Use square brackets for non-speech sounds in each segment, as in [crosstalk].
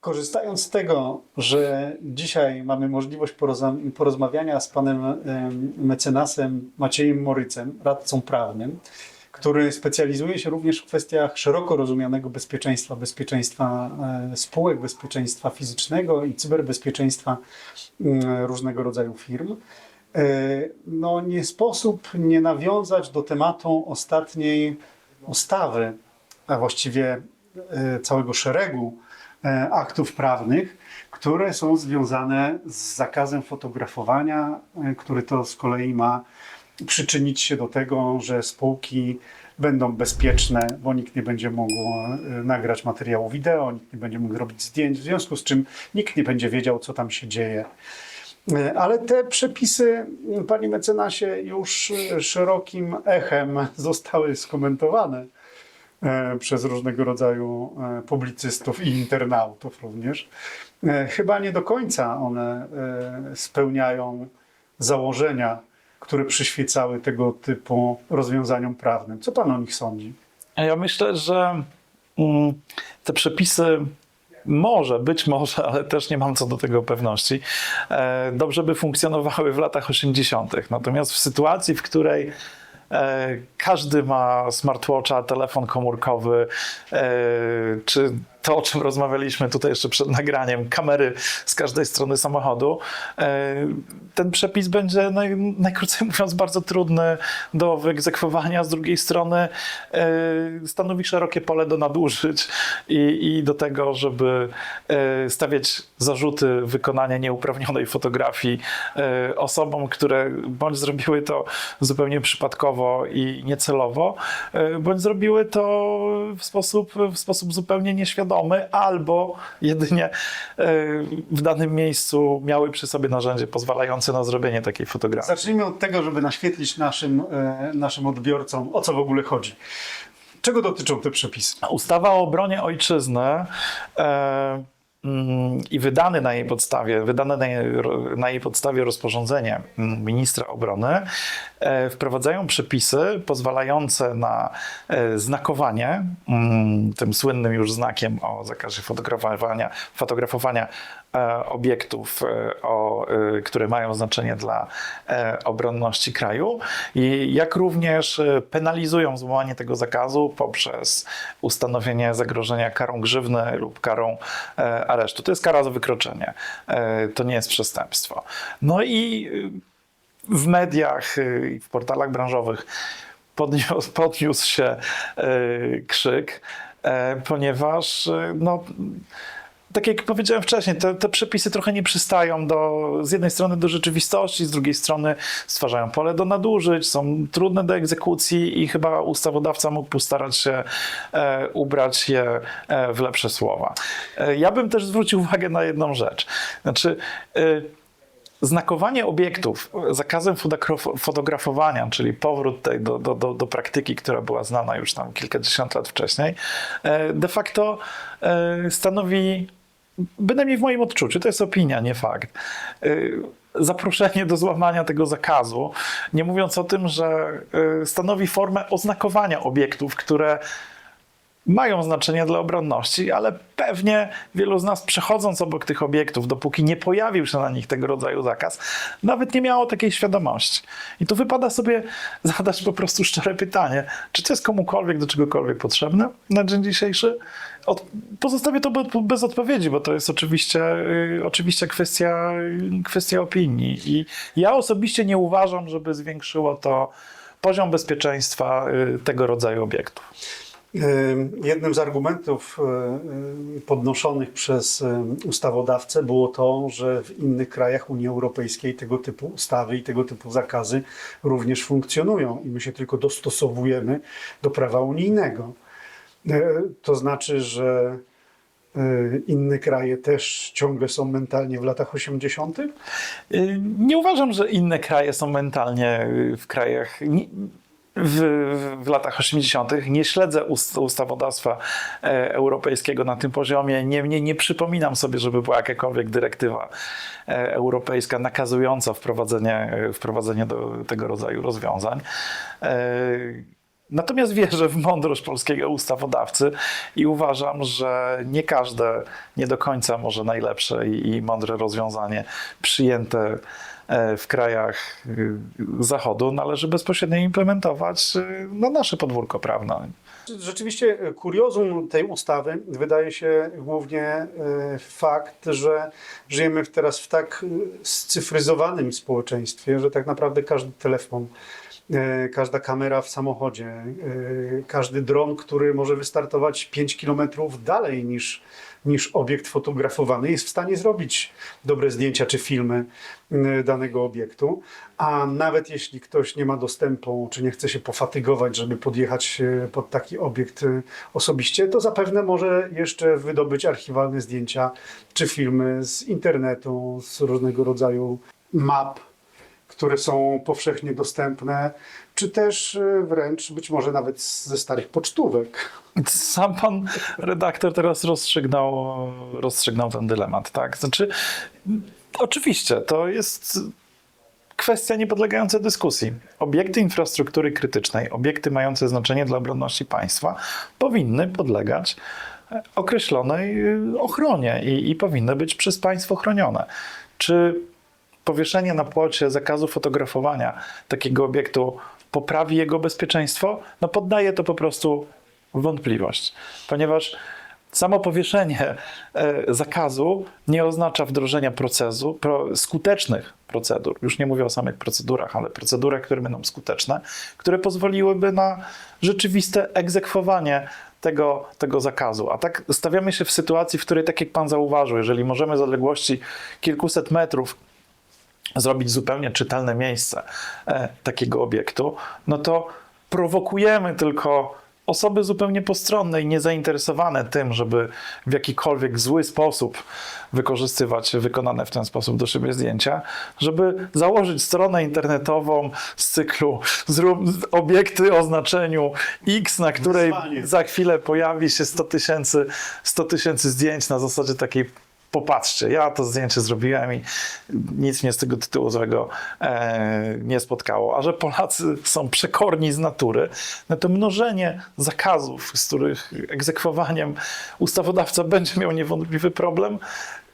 Korzystając z tego, że dzisiaj mamy możliwość porozma- porozmawiania z panem em, mecenasem Maciejem Morycem, radcą prawnym, który specjalizuje się również w kwestiach szeroko rozumianego bezpieczeństwa, bezpieczeństwa e, spółek, bezpieczeństwa fizycznego i cyberbezpieczeństwa mm, różnego rodzaju firm. E, No, nie sposób nie nawiązać do tematu ostatniej ustawy, a właściwie e, całego szeregu aktów prawnych, które są związane z zakazem fotografowania, e, który to z kolei ma przyczynić się do tego, że spółki będą bezpieczne, bo nikt nie będzie mógł e, nagrać materiału wideo, nikt nie będzie mógł zrobić zdjęć, w związku z czym nikt nie będzie wiedział, co tam się dzieje. E, Ale te przepisy, panie mecenasie, już e, szerokim echem zostały skomentowane e, przez różnego rodzaju e, publicystów i internautów również. E, Chyba nie do końca one e, spełniają założenia, które przyświecały tego typu rozwiązaniom prawnym. Co pan o nich sądzi? Ja myślę, że mm, te przepisy może, być może, ale też nie mam co do tego pewności, e, dobrze by funkcjonowały w latach 80. Natomiast w sytuacji, w której e, każdy ma smartwatcha, telefon komórkowy, e, czy to, o czym rozmawialiśmy tutaj jeszcze przed nagraniem, kamery z każdej strony samochodu, e, ten przepis będzie naj, najkrócej mówiąc bardzo trudny do wyegzekwowania. Z drugiej strony e, stanowi szerokie pole do nadużyć i, i do tego, żeby e, stawiać zarzuty wykonania nieuprawnionej fotografii osobom, które bądź zrobiły to zupełnie przypadkowo i niecelowo, bądź zrobiły to w sposób, w sposób zupełnie nieświadomy, albo jedynie e, w danym miejscu miały przy sobie narzędzie pozwalające na zrobienie takiej fotografii. Zacznijmy od tego, żeby naświetlić naszym, e, naszym odbiorcom, o co w ogóle chodzi. Czego dotyczą te przepisy? Ustawa o obronie ojczyzny e, i wydane na jej podstawie, wydane na jej, na jej podstawie rozporządzenie mm, ministra obrony e, wprowadzają przepisy pozwalające na e, znakowanie mm, tym słynnym już znakiem o zakazie fotografowania, fotografowania e, obiektów, o, które mają znaczenie dla obronności kraju, jak również penalizują złamanie tego zakazu poprzez ustanowienie zagrożenia karą grzywny lub karą aresztu. To jest kara za wykroczenie, e, to nie jest przestępstwo. No i e, w mediach e, i w portalach branżowych podniósł, [laughs] podniósł się krzyk, ponieważ no, tak jak powiedziałem wcześniej, te, te przepisy trochę nie przystają do, z jednej strony do rzeczywistości, z drugiej strony stwarzają pole do nadużyć, są trudne do egzekucji i chyba ustawodawca mógł postarać się e, ubrać je e, w lepsze słowa. E, ja bym też zwrócił uwagę na jedną rzecz. Znaczy, e, Znakowanie obiektów zakazem fotograf- fotografowania, czyli powrót tej do, do, do, do praktyki, która była znana już tam kilkadziesiąt lat wcześniej, e, de facto e, stanowi, bynajmniej w moim odczuciu, to jest opinia, nie fakt, e, zaproszenie do złamania tego zakazu, nie mówiąc o tym, że e, stanowi formę oznakowania obiektów, które mają znaczenie dla obronności, ale pewnie wielu z nas przechodząc obok tych obiektów, dopóki nie pojawił się na nich tego rodzaju zakaz, nawet nie miało takiej świadomości. I tu wypada sobie zadać po prostu szczere pytanie, czy to jest komukolwiek do czegokolwiek potrzebne na dzień dzisiejszy? Od, pozostawię to be, bez odpowiedzi, bo to jest oczywiście, y, oczywiście kwestia, kwestia opinii. I ja osobiście nie uważam, żeby zwiększyło to poziom bezpieczeństwa y, tego rodzaju obiektów. Ym, Jednym z argumentów y, y, podnoszonych przez ym, ustawodawcę było to, że w innych krajach Unii Europejskiej tego typu ustawy i tego typu zakazy również funkcjonują i my się tylko dostosowujemy do prawa unijnego. To znaczy, że inne kraje też ciągle są mentalnie w latach 80. Y, Nie uważam, że inne kraje są mentalnie y, w krajach. W, w latach 80. nie śledzę ust, ustawodawstwa e, europejskiego na tym poziomie. Nie, nie przypominam sobie, żeby była jakakolwiek dyrektywa e, europejska nakazująca wprowadzenie, e, wprowadzenie do tego rodzaju rozwiązań. E, Natomiast wierzę w mądrość polskiego ustawodawcy i uważam, że nie każde, nie do końca może najlepsze i, mądre rozwiązanie przyjęte e, w krajach y, Zachodu należy bezpośrednio implementować y, na nasze podwórko prawne. Rzeczywiście e, kuriozum tej ustawy wydaje się głównie e, fakt, że żyjemy teraz w tak e, scyfryzowanym społeczeństwie, że tak naprawdę każdy telefon, e, każda kamera w samochodzie, e, każdy dron, który może wystartować 5 kilometrów dalej niż, niż obiekt fotografowany, jest w stanie zrobić dobre zdjęcia czy filmy e, danego obiektu. A nawet jeśli ktoś nie ma dostępu, czy nie chce się pofatygować, żeby podjechać e, pod taki obiekt e, osobiście, to zapewne może jeszcze wydobyć archiwalne zdjęcia czy filmy z internetu, z różnego rodzaju map, które są powszechnie dostępne, czy też e, wręcz być może nawet ze starych pocztówek. Sam pan redaktor teraz rozstrzygnął, rozstrzygnął ten dylemat, tak? Znaczy, oczywiście, to jest kwestia niepodlegająca dyskusji. Obiekty infrastruktury krytycznej, obiekty mające znaczenie dla obronności państwa powinny podlegać określonej y, ochronie i, i powinny być przez państwo chronione. Czy powieszenie na płocie zakazu fotografowania takiego obiektu poprawi jego bezpieczeństwo? No poddaje to po prostu wątpliwość, ponieważ samo powieszenie e, zakazu nie oznacza wdrożenia procesu, pro, skutecznych procedur. Już nie mówię o samych procedurach, ale procedurach, które będą skuteczne, które pozwoliłyby na rzeczywiste egzekwowanie tego, tego zakazu. A tak stawiamy się w sytuacji, w której, tak jak pan zauważył, jeżeli możemy z odległości kilkuset metrów zrobić zupełnie czytelne miejsce e, takiego obiektu, no to prowokujemy tylko osoby zupełnie postronne i niezainteresowane tym, żeby w jakikolwiek zły sposób wykorzystywać wykonane w ten sposób do siebie zdjęcia, żeby założyć stronę internetową z cyklu zrób obiekty o znaczeniu X, na której za chwilę pojawi się 100 tysięcy 100 tysięcy zdjęć na zasadzie takiej popatrzcie, ja to zdjęcie zrobiłem i nic mnie z tego tytułu złego e, nie spotkało. A że Polacy są przekorni z natury, no to mnożenie zakazów, z których egzekwowaniem ustawodawca będzie miał niewątpliwy problem,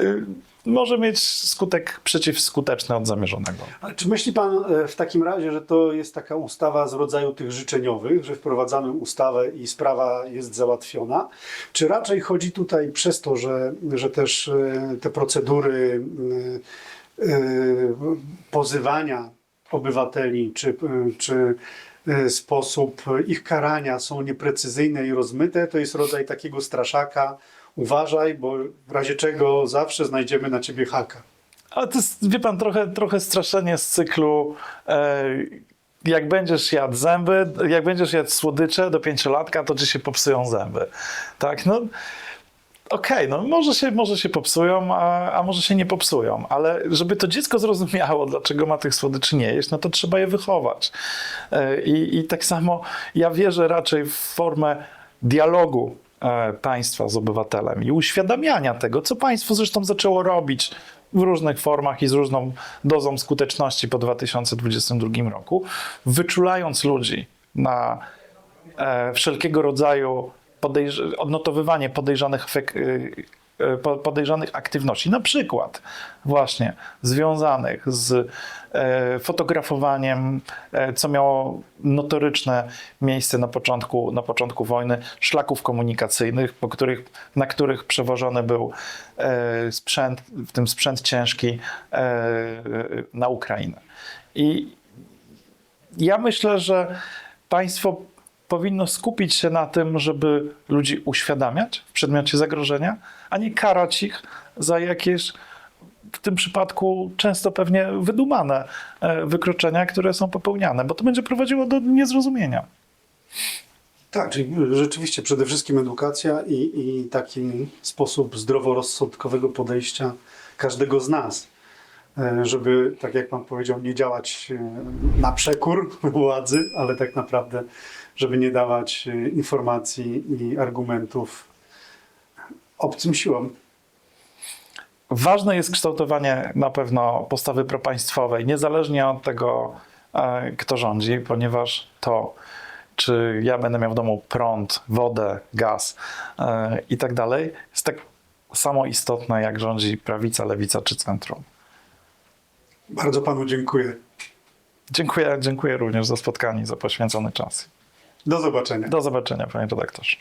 y, może mieć skutek przeciwskuteczny od zamierzonego. Czy myśli Pan e, w takim razie, że to jest taka ustawa z rodzaju tych życzeniowych, że wprowadzamy ustawę i sprawa jest załatwiona? Czy raczej chodzi tutaj przez to, że, że też e, te procedury e, pozywania obywateli, czy, czy sposób ich karania są nieprecyzyjne i rozmyte, to jest rodzaj takiego straszaka, uważaj, bo w razie czego zawsze znajdziemy na ciebie haka. Ale to jest, wie pan, trochę, trochę straszenie z cyklu. E, jak będziesz jadł zęby, jak będziesz jadł słodycze do pięciolatka, to ci się popsują zęby. Tak, no. Okej, no może się, może się popsują, a, a może się nie popsują, ale żeby to dziecko zrozumiało, dlaczego ma tych słodyczy nie jeść, no to trzeba je wychować. E, I, I tak samo ja wierzę raczej w formę dialogu państwa z obywatelem i uświadamiania tego, co państwo zresztą zaczęło robić w różnych formach i z różną dozą skuteczności po 2022 roku, wyczulając ludzi na e, wszelkiego rodzaju podejrz- odnotowywanie podejrzanych, efek- podejrzanych aktywności, na przykład właśnie związanych z e, fotografowaniem, e, co miało notoryczne miejsce na początku, na początku wojny, szlaków komunikacyjnych, po których, na których przewożony był e, sprzęt, w tym sprzęt ciężki e, na Ukrainę. I ja myślę, że państwo powinno skupić się na tym, żeby ludzi uświadamiać w przedmiocie zagrożenia, a nie karać ich za jakieś w tym przypadku często pewnie wydumane e, wykroczenia, które są popełniane, bo to będzie prowadziło do niezrozumienia. Tak, czyli rzeczywiście przede wszystkim edukacja i, i taki sposób zdroworozsądkowego podejścia każdego z nas, żeby, tak jak Pan powiedział, nie działać e, na przekór [laughs] władzy, ale tak naprawdę, żeby nie dawać e, informacji i argumentów obcym siłom. Ważne jest kształtowanie na pewno postawy propaństwowej, niezależnie od tego, e, kto rządzi, ponieważ to, czy ja będę miał w domu prąd, wodę, gaz e, i tak dalej, jest tak samo istotne, jak rządzi prawica, lewica czy centrum. Bardzo panu dziękuję. Dziękuję, dziękuję również za spotkanie, i za poświęcony czas. Do zobaczenia. Do zobaczenia, panie redaktorze.